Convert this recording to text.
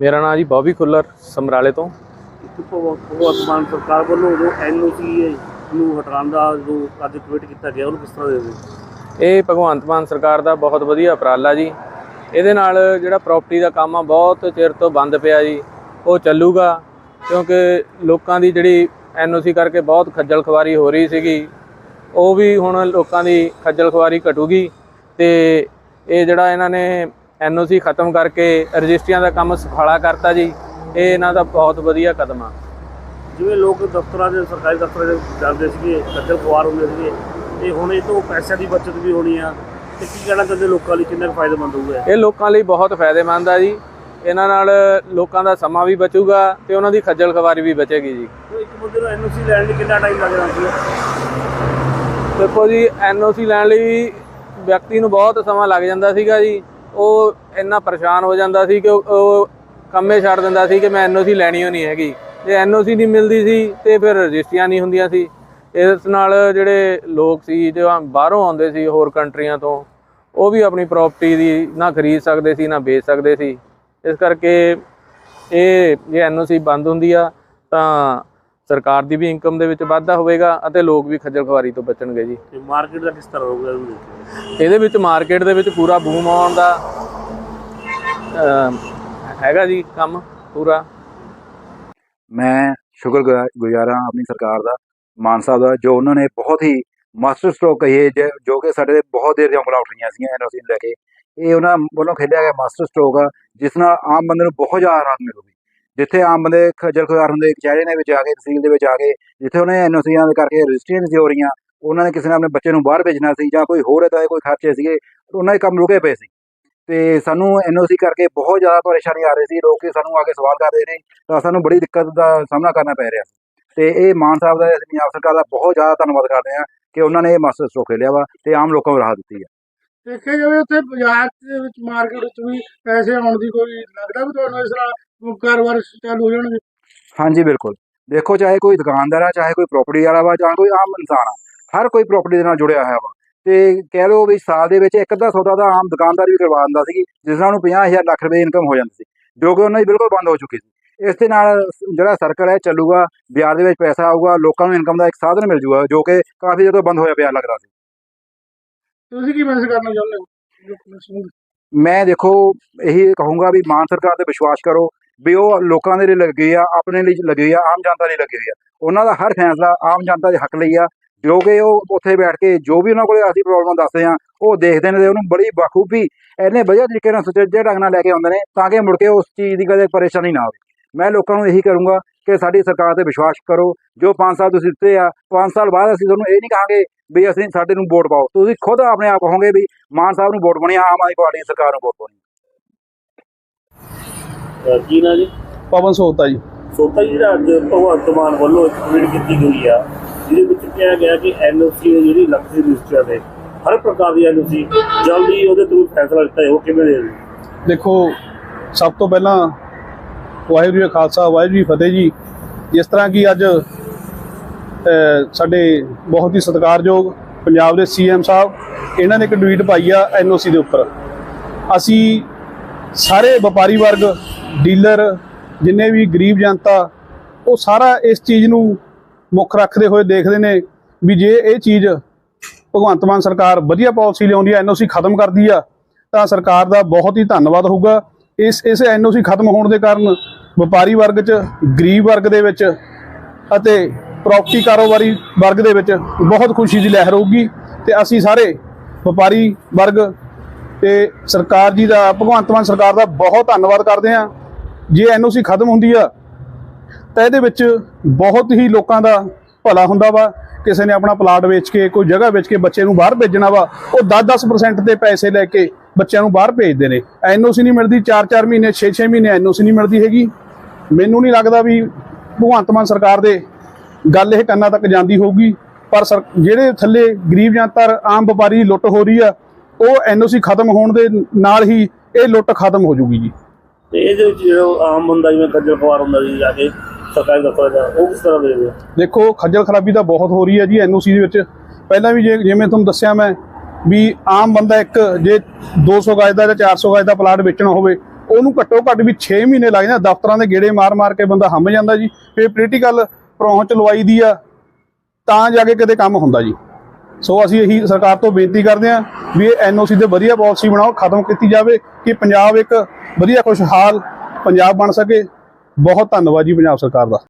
ਮੇਰਾ ਨਾਮ ਜੀ ਬੌਬੀ ਖੁੱਲਰ ਸਮਰਾਲੇ ਤੋਂ। ਇੱਕ ਭਗਵ- ਭਗਵੰਤ ਮਾਨ ਸਰਕਾਰ ਵੱਲੋਂ ਜੋ ਐਨਓਸੀ ਨੂੰ ਹਟਾਉਣ ਦਾ ਜੋ ਅੱਜ ਕਮਿਟ ਕੀਤਾ ਗਿਆ ਉਹਨੂੰ ਕਿਸ ਤਰ੍ਹਾਂ ਦੇ ਦਿਓ? ਇਹ ਭਗਵੰਤ ਮਾਨ ਸਰਕਾਰ ਦਾ ਬਹੁਤ ਵਧੀਆ ਉਪਰਾਲਾ ਜੀ। ਇਹਦੇ ਨਾਲ ਜਿਹੜਾ ਪ੍ਰਾਪਰਟੀ ਦਾ ਕੰਮ ਆ ਬਹੁਤ ਚਿਰ ਤੋਂ ਬੰਦ ਪਿਆ ਜੀ। ਉਹ ਚੱਲੂਗਾ ਕਿਉਂਕਿ ਲੋਕਾਂ ਦੀ ਜਿਹੜੀ ਐਨਓਸੀ ਕਰਕੇ ਬਹੁਤ ਖੱਜਲ ਖਵਾਰੀ ਹੋ ਰਹੀ ਸੀਗੀ। ਉਹ ਵੀ ਹੁਣ ਲੋਕਾਂ ਦੀ ਖੱਜਲ ਖਵਾਰੀ ਘਟੂਗੀ ਤੇ ਇਹ ਜਿਹੜਾ ਇਹਨਾਂ ਨੇ ਐਨਓਸੀ ਖਤਮ ਕਰਕੇ ਰਜਿਸਟਰੀਆਂ ਦਾ ਕੰਮ ਸੁਖਾਲਾ ਕਰਤਾ ਜੀ। ਇਹ ਇਹਨਾਂ ਦਾ ਬਹੁਤ ਵਧੀਆ ਕਦਮ ਆ। ਜਿਵੇਂ ਲੋਕ ਦਫ਼ਤਰਾਂ ਦੇ ਸਰਕਾਰੀ ਦਫ਼ਤਰਾਂ ਦੇ ਜਾਂਦੇ ਸੀਗੇ ਖੱਜਲ ਖੁਆਰ ਹੁੰਦੇ ਸੀਗੇ ਤੇ ਹੁਣ ਇਹ ਤੋਂ ਪੈਸਿਆਂ ਦੀ ਬਚਤ ਵੀ ਹੋਣੀ ਆ। ਤੇ ਕੀ ਕਹਿਣਾ ਚਾਹੁੰਦੇ ਲੋਕਾਂ ਲਈ ਕਿੰਨਾ ਫਾਇਦੇਮੰਦ ਹੋਊਗਾ ਇਹ? ਲੋਕਾਂ ਲਈ ਬਹੁਤ ਫਾਇਦੇਮੰਦ ਆ ਜੀ। ਇਹਨਾਂ ਨਾਲ ਲੋਕਾਂ ਦਾ ਸਮਾਂ ਵੀ ਬਚੂਗਾ ਤੇ ਉਹਨਾਂ ਦੀ ਖੱਜਲ ਖਵਾਰੀ ਵੀ ਬਚੇਗੀ ਜੀ। ਇੱਕ ਬੰਦੇ ਨੂੰ ਐਨਓਸੀ ਲੈਣ ਲਈ ਕਿੰਨਾ ਟਾਈਮ ਲੱਗ ਜਾਂਦਾ ਸੀ ਦੇਖੋ ਜੀ ਐਨਓਸੀ ਲੈਣ ਲਈ ਵਿਅਕਤੀ ਨੂੰ ਬਹੁਤ ਸਮਾਂ ਲੱਗ ਜਾਂਦਾ ਸੀਗਾ ਜੀ। ਉਹ ਇੰਨਾ ਪਰੇਸ਼ਾਨ ਹੋ ਜਾਂਦਾ ਸੀ ਕਿ ਉਹ- ਕੰਮੇ ਛੱਡ ਦਿੰਦਾ ਸੀ ਕਿ ਮੈਂ ਐਨਓਸੀ ਲੈਣੀ ਹੋ ਨਹੀਂ ਹੈਗੀ। ਜੇ ਐਨਓਸੀ ਨਹੀਂ ਮਿਲਦੀ ਸੀ ਤੇ ਫਿਰ ਰਜਿਸਟਰੀਆਂ ਨਹੀਂ ਹੁੰਦੀਆਂ ਸੀ। ਇਸ ਨਾਲ ਜਿਹੜੇ ਲੋਕ ਸੀ, ਜੋ ਬਾਹਰੋਂ ਆਉਂਦੇ ਸੀ ਹੋਰ ਕੰਟਰੀਆਂ ਤੋਂ, ਉਹ ਵੀ ਆਪਣੀ ਪ੍ਰਾਪਰਟੀ ਦੀ ਨਾ ਖਰੀਦ ਸਕਦੇ ਸੀ, ਨਾ ਵੇਚ ਸਕਦੇ ਸੀ। ਇਸ ਕਰਕੇ ਇਹ ਜੇ ਐਨਓਸੀ ਬੰਦ ਹੁੰਦੀ ਆ, ਤਾਂ ਸਰਕਾਰ ਦੀ ਵੀ ਇਨਕਮ ਦੇ ਵਿੱਚ ਵਾਧਾ ਹੋਵੇਗਾ ਅਤੇ ਲੋਕ ਵੀ ਖੱਜਲ ਖਵਾਰੀ ਤੋਂ ਬਚਣਗੇ ਜੀ। ਤੇ ਮਾਰਕੀਟ ਦਾ ਕਿਸ ਤਰ੍ਹਾਂ ਹੋਊਗਾ? ਇਹਦੇ ਵਿੱਚ? ਮਾਰਕੀਟ ਦੇ ਵਿੱਚ ਪੂਰਾ ਬੂਮ ਆਉਣ ਦਾ ਹੈਗਾ ਜੀ ਕੰਮ ਪੂਰਾ। ਮੈਂ ਸ਼ੁਕਰਗੁਜ਼ਾਰ ਹਾਂ ਆਪਣੀ ਸਰਕਾਰ ਦਾ ਮਾਨ ਸਾਹਿਬ ਦਾ ਜੋ ਉਹਨਾਂ ਨੇ ਬਹੁਤ ਹੀ ਮਾਸਟਰ ਸਟ੍ਰੋਕ ਕਹੀਏ ਜੇ- ਜੋ ਕਿ ਸਾਡੇ ਬਹੁਤ ਦੇਰ ਦੀਆਂ ਉਂਗਲਾਂ ਉੱਠ ਰਹੀਆਂ ਸੀਗੀਆਂ ਐਨਓਸੀ ਨੂੰ ਲੈ ਕੇ। ਇਹ ਉਹਨਾਂ ਵੱਲੋਂ ਖੇਡਿਆ ਗਿਆ ਮਾਸਟਰ ਸਟ੍ਰੋਕ ਆ ਜਿਸ ਨਾਲ ਆਮ ਬੰਦੇ ਨੂੰ ਬਹੁਤ ਜ਼ਿਆਦਾ ਰਾਹਤ ਮਿਲੂਗੀ। ਜਿੱਥੇ ਆਮ ਬੰਦੇ ਖੱਜਲ ਹੁੰਦੇ ਕਚਹਿਰੇ ਦੇ ਵਿੱਚ ਆ ਕੇ ਤਹਿਸੀਲ ਦੇ ਵਿੱਚ ਆ ਕੇ, ਜਿੱਥੇ ਉਹਨੇ ਐਨਓਸੀਆਂ ਦੇ ਕਰਕੇ ਰਜਿਸਟਰੀਆਂ ਨਹੀਂ ਹੋ ਰਹੀਆਂ, ਉਹਨਾਂ ਨੇ ਕਿਸੇ ਨੇ ਆਪਣੇ ਬੱਚੇ ਨੂੰ ਬਾਹਰ ਭੇਜਣਾ ਸੀ ਜਾਂ ਕੋਈ ਹੋਰ ਇਦਾਂ ਕੋਈ ਖਰਚੇ ਸੀਗੇ, ਉਹਨਾਂ ਦੇ ਕੰਮ ਰੁਕੇ ਪਏ ਸੀ। ਤੇ ਸਾਨੂੰ ਐਨਓਸੀ ਕਰਕੇ ਬਹੁਤ ਜ਼ਿਆਦਾ ਪਰੇਸ਼ਾਨੀ ਆ ਰਹੀ ਸੀ, ਲੋਕ ਸਾਨੂੰ ਆ ਕੇ ਸਵਾਲ ਕਰਦੇ ਨੇ ਤਾਂ ਸਾਨੂੰ ਬੜੀ ਦਿੱਕਤ ਦਾ ਸਾਹਮਣਾ ਕਰਨਾ ਪੈ ਰਿਹਾ ਤੇ ਇਹ ਮਾਨ ਸਾਹਿਬ ਦਾ, ਅਸੀਂ ਪੰਜਾਬ ਸਰਕਾਰ ਦਾ ਬਹੁਤ ਜ਼ਿਆਦਾ ਧੰਨਵਾਦ ਕਰਦੇ ਹਾਂ ਕਿ ਉਹਨਾਂ ਨੇ ਇਹ ਮਾਸਟਰ ਸਟ੍ਰੋਕ ਖੇਲਿਆ ਵਾ ਤੇ ਆਮ ਲੋਕਾਂ ਨੂੰ ਰਾਹ ਦਿੱਤੀ ਹੈ ਦੇਖਿਆ ਜਾਵੇ ਉੱਥੇ ਬਾਜ਼ਾਰ ਦੇ ਵਿੱਚ ਮਾਰਕੀਟ ਵਿੱਚ ਵੀ ਪੈਸੇ ਆਉਣ ਦੀ ਕੋਈ ਲੱਗਦਾ ਵੀ ਤੁਹਾਨੂੰ ਇਸ ਤਰ੍ਹਾਂ ਕਾਰੋਬਾਰ ਚਾਲੂ ਹੋ ਜਾਣਗੇ। ਹਾਂਜੀ ਬਿਲਕੁਲ। ਦੇਖੋ ਚਾਹੇ ਕੋਈ ਦੁਕਾਨਦਾਰ ਆ ਚਾਹੇ ਕੋਈ ਪ੍ਰਾਪਰਟੀ ਵਾਲਾ ਵਾ ਜਾਂ ਕੋਈ ਆਮ ਇਨਸਾਨ ਆ ਹਰ ਕੋਈ ਪ੍ਰਾਪਰਟੀ ਦੇ ਨਾਲ ਜੁੜਿਆ ਹੋਇਆ ਵਾ। ਤੇ ਕਹਿ ਲਓ ਵੀ ਸਾਲ ਦੇ ਵਿੱਚ ਇੱਕ ਅੱਧਾ ਸੌਦਾ ਤਾਂ ਆਮ ਦੁਕਾਨਦਾਰ ਵੀ ਕਰਵਾ ਦਿੰਦਾ ਸੀ ਜਿਸ ਨਾਲ ਉਹਨੂੰ 50000 ਲੱਖ ਰੁਪਏ ਇਨਕਮ ਹੋ ਜਾਂਦੀ ਸੀ ਜੋ ਕਿ ਉਹਨਾਂ ਦੀ ਬਿਲਕੁਲ ਬੰਦ ਹੋ ਚੁੱਕੀ ਸੀ। ਇਸ ਦੇ ਨਾਲ ਜਿਹੜਾ ਸਰਕਲ ਹੈ ਚੱਲੂਗਾ ਬਿਆਰ ਦੇ ਵਿੱਚ ਪੈਸਾ ਆਊਗਾ ਲੋਕਾਂ ਨੂੰ ਇਨਕਮ ਦਾ ਇੱਕ ਸਾਧਨ ਮਿਲ ਜੂਗਾ ਜੋ ਕਿ ਕਾਫੀ ਜਦੋਂ ਬੰਦ ਹੋਇਆ ਪਿਆ ਲੱਗਦਾ ਸੀ। ਤੁਸੀਂ ਕੀ ਮੈਸੇਜ ਕਰਨਾ ਚਾਹੁੰਦੇ ਹੋ? ਮੈਂ ਦੇਖੋ ਇਹੀ ਕਹੂੰਗਾ ਵੀ ਮਾਨ ਸਰਕਾਰ ਤੇ ਵਿਸ਼ਵਾਸ ਕਰੋ ਵੀ ਉਹ ਲੋਕਾਂ ਦੇ ਲਈ ਲੱਗੇ ਆ, ਆਪਣੇ ਲਈ ਲੱਗੀ ਆ, ਆਮ ਜਨਤਾ ਲਈ ਲੱਗੀ ਹੋਈ ਆ। ਉਹਨਾਂ ਦਾ ਹਰ ਫੈਸਲਾ ਆਮ ਜਨਤਾ ਦੇ ਹੱਕ ਲਈ ਆ, ਜੋ ਕਿ ਉਹ ਉੱਥੇ ਬੈਠ ਕੇ ਜੋ ਵੀ ਉਹਨਾਂ ਕੋਲੇ ਅਸੀਂ ਪ੍ਰੋਬਲਮ ਦੱਸਦੇ ਆ, ਉਹ ਦੇਖਦੇ ਨੇ ਤੇ ਉਹਨੂੰ ਬੜੀ ਬਖੂਬੀ ਇੰਨੇ ਵਧੀਆ ਤਰੀਕੇ ਨਾਲ ਸੁਚੱਜੇ ਢੰਗ ਨਾਲ ਲੈ ਕੇ ਆਉਂਦੇ ਨੇ ਤਾਂ ਕਿ ਮੁੜ ਕੇ ਉਸ ਚੀਜ਼ ਦੀ ਕਦੇ ਪਰੇਸ਼ਾਨੀ ਨਾ ਹੋਵੇ। ਮੈਂ ਲੋਕਾਂ ਨੂੰ ਇਹੀ ਕਰੂੰਗਾ ਕਿ ਸਾਡੀ ਸਰਕਾਰ ਤੇ ਵਿਸ਼ਵਾਸ ਕਰੋ, ਜੋ 5 ਸਾਲ ਤੁਸੀਂ ਦਿੱਤੇ ਆ 5 ਸਾਲ ਬਾਅਦ ਅਸੀਂ ਤੁਹਾਨੂੰ ਇਹ ਨਹੀਂ ਕਹਾਂਗੇ ਵੀ ਅਸੀਂ ਸਾਡੇ ਨੂੰ ਵੋਟ ਪਾਓ। ਤੁਸੀਂ ਖੁਦ ਆਪਣੇ ਆਪ ਕਹੋਗੇ ਵੀ ਮਾਨ ਸਾਹਿਬ ਨੂੰ ਵੋਟ ਪਾਉਣੀ ਆਮ ਆਦਮੀ ਪਾਰਟੀ ਦੀ ਸਰਕਾਰ ਨੂੰ ਵੋਟ ਪਾਉਣੀ ਅਹ ਕੀ ਨਾ ਜੀ? ਪਵਨ ਸੋਤਾ ਜੀ। ਸੋਤਾ ਜੀ ਜਿਹੜਾ ਅੱਜ ਭਗਵੰਤ ਮਾਨ ਵੱਲੋਂ ਇੱਕ ਕਮਿਟ ਕੀਤੀ ਗਈ ਆ ਜਿਹਦੇ ਵਿੱਚ ਕਿਹਾ ਗਿਆ ਕਿ ਐਨਓਸੀ ਜਿਹੜੀ ਲੱਖੀ ਰਜਿਸਟਰ ਦੇ ਹਰ ਪ੍ਰਕਾਰ ਦੀ ਐਨਓਸੀ ਜਲਦੀ ਉਹਦੇ ਤੋਂ ਫੈਸਲਾ ਲਿੱਤਾ ਜਾਊ ਕਿਵੇਂ ਦੇ ਦੇਖੋ ਸਭ ਤੋਂ ਪਹਿਲਾਂ ਵਾਹਿਗੁਰੂ ਜੀ ਕਾ ਖਾਲਸਾ ਵਾਹਿਗੁਰੂ ਜੀ ਕੀ ਫਤਿਹ ਜੀ। ਜਿਸ ਤਰ੍ਹਾਂ ਕਿ ਅੱਜ ਸਾਡੇ ਬਹੁਤ ਹੀ ਸਤਿਕਾਰਯੋਗ ਪੰਜਾਬ ਦੇ ਸੀਐਮ ਸਾਹਿਬ ਇਹਨਾਂ ਨੇ ਇੱਕ ਟਵੀਟ ਪਾਈ ਆ ਐਨਓਸੀ ਦੇ ਉੱਪਰ। ਅਸੀਂ ਸਾਰੇ ਵਪਾਰੀ ਵਰਗ ਡੀਲਰ, ਜਿੰਨੇ ਵੀ ਗਰੀਬ ਜਨਤਾ, ਉਹ ਸਾਰਾ ਇਸ ਚੀਜ਼ ਨੂੰ ਮੁੱਖ ਰੱਖਦੇ ਹੋਏ ਦੇਖਦੇ ਨੇ ਵੀ ਜੇ ਇਹ ਚੀਜ਼ ਭਗਵੰਤ ਮਾਨ ਸਰਕਾਰ ਵਧੀਆ ਪਾਲਿਸੀ ਲਿਆਉਂਦੀ ਹੈ ਐਨਓਸੀ ਖਤਮ ਕਰਦੀ ਆ, ਤਾਂ ਸਰਕਾਰ ਦਾ ਬਹੁਤ ਹੀ ਧੰਨਵਾਦ ਹੋਊਗਾ। ਇਸ ਇਸ ਐਨਓਸੀ ਖਤਮ ਹੋਣ ਦੇ ਕਾਰਨ ਵਪਾਰੀ ਵਰਗ 'ਚ, ਗਰੀਬ ਵਰਗ ਦੇ ਵਿੱਚ ਅਤੇ ਪ੍ਰਾਪਰਟੀ ਕਾਰੋਬਾਰੀ ਵਰਗ ਦੇ ਵਿੱਚ ਬਹੁਤ ਖੁਸ਼ੀ ਦੀ ਲਹਿਰ ਹੋਊਗੀ ਤੇ ਅਸੀਂ ਸਾਰੇ ਵਪਾਰੀ ਵਰਗ ਤੇ ਸਰਕਾਰ ਜੀ ਦਾ, ਭਗਵੰਤ ਮਾਨ ਸਰਕਾਰ ਦਾ ਬਹੁਤ ਧੰਨਵਾਦ ਕਰਦੇ ਹਾਂ। ਜੇ ਐਨਓਸੀ ਖਤਮ ਹੁੰਦੀ ਆ, ਤਾਂ ਇਹਦੇ ਵਿੱਚ ਬਹੁਤ ਹੀ ਲੋਕਾਂ ਦਾ ਭਲਾ ਹੁੰਦਾ ਵਾ। ਕਿਸੇ ਨੇ ਆਪਣਾ ਪਲਾਟ ਵੇਚ ਕੇ, ਕੋਈ ਜਗ੍ਹਾ ਵੇਚ ਕੇ ਬੱਚੇ ਨੂੰ ਬਾਹਰ ਭੇਜਣਾ ਵਾ, ਉਹ 10-10% ਤੇ ਪੈਸੇ ਲੈ ਕੇ ਬੱਚਿਆਂ ਨੂੰ ਬਾਹਰ ਭੇਜਦੇ ਨੇ। ਐਨਓਸੀ ਨਹੀਂ ਮਿਲਦੀ 4-4 ਮਹੀਨੇ 6-6 ਮਹੀਨੇ ਐਨਓਸੀ ਨਹੀਂ ਮਿਲਦੀ ਹੈਗੀ। ਮੈਨੂੰ ਨਹੀਂ ਲੱਗਦਾ ਵੀ ਭਗਵੰਤ ਮਾਨ ਸਰਕਾਰ ਦੇ ਗੱਲ ਇਹ ਕੰਨਾਂ ਤੱਕ ਜਾਂਦੀ ਹੋਊਗੀ। ਪਰ ਸਰ, ਜਿਹੜੇ ਥੱਲੇ ਗਰੀਬ ਜਨਤਾ, ਆਮ ਵਪਾਰੀ ਲੁੱਟ ਹੋ ਰਹੀ ਆ ਉਹ ਐਨਓਸੀ ਖਤਮ ਹੋਣ ਦੇ ਨਾਲ ਹੀ ਇਹ ਲੁੱਟ ਖਤਮ ਹੋ ਜੂਗੀ ਜੀ। ਤੇ ਇਹਦੇ ਵਿੱਚ ਜਿਹੜਾ ਆਮ ਬੰਦਾ ਜਿਵੇਂ ਖੱਜਲ ਖੁਆਰ ਹੁੰਦਾ ਜੀ ਜਾ ਕੇ ਸਰਕਾਰੀ ਦਫ਼ਤਰ ਦਾ ਉਹ ਕਿਸ ਤਰ੍ਹਾਂ ਦੇ ਦੇਖੋ ਖੱਜਲ ਖਰਾਬੀ ਤਾਂ ਬਹੁਤ ਹੋ ਰਹੀ ਹੈ ਜੀ ਐਨਓਸੀ ਦੇ ਵਿੱਚ। ਪਹਿਲਾਂ ਵੀ ਜਿਵੇਂ ਤੁਹਾਨੂੰ ਦੱਸਿਆ ਮੈਂ ਵੀ ਆਮ ਬੰਦਾ ਇੱਕ ਜੇ 200 ਗਜ ਦਾ ਜਾਂ 400 ਗਜ ਦਾ ਪਲਾਟ ਵੇਚਣਾ ਹੋਵੇ ਉਹਨੂੰ ਘੱਟੋ ਘੱਟ ਵੀ 6 ਮਹੀਨੇ ਲੱਗ ਜਾਂਦੇ ਦਫ਼ਤਰਾਂ ਦੇ ਗੇੜੇ ਮਾਰ-ਮਾਰ ਕੇ ਬੰਦਾ ਹੰਮ ਜਾਂਦਾ ਜੀ। ਫਿਰ ਪੋਲੀਟੀਕਲ ਪਹੁੰਚ ਲਵਾਈ ਦੀ ਆ ਤਾਂ ਜਾ ਕੇ ਕਿਤੇ ਕੰਮ ਹੁੰਦਾ ਜੀ। ਸੋ ਅਸੀਂ ਇਹੀ ਸਰਕਾਰ ਤੋਂ ਬੇਨਤੀ ਕਰਦੇ ਹਾਂ ਵੀ ਇਹ ਐਨਓਸੀ ਦੇ ਵਧੀਆ ਪਾਲਿਸੀ ਬਣਾਓ, ਖਤਮ ਕੀਤੀ ਜਾਵੇ, ਕਿ ਪੰਜਾਬ ਇੱਕ ਵਧੀਆ ਖੁਸ਼ਹਾਲ ਪੰਜਾਬ ਬਣ ਸਕੇ। ਬਹੁਤ ਧੰਨਵਾਦ ਜੀ ਪੰਜਾਬ ਸਰਕਾਰ ਦਾ।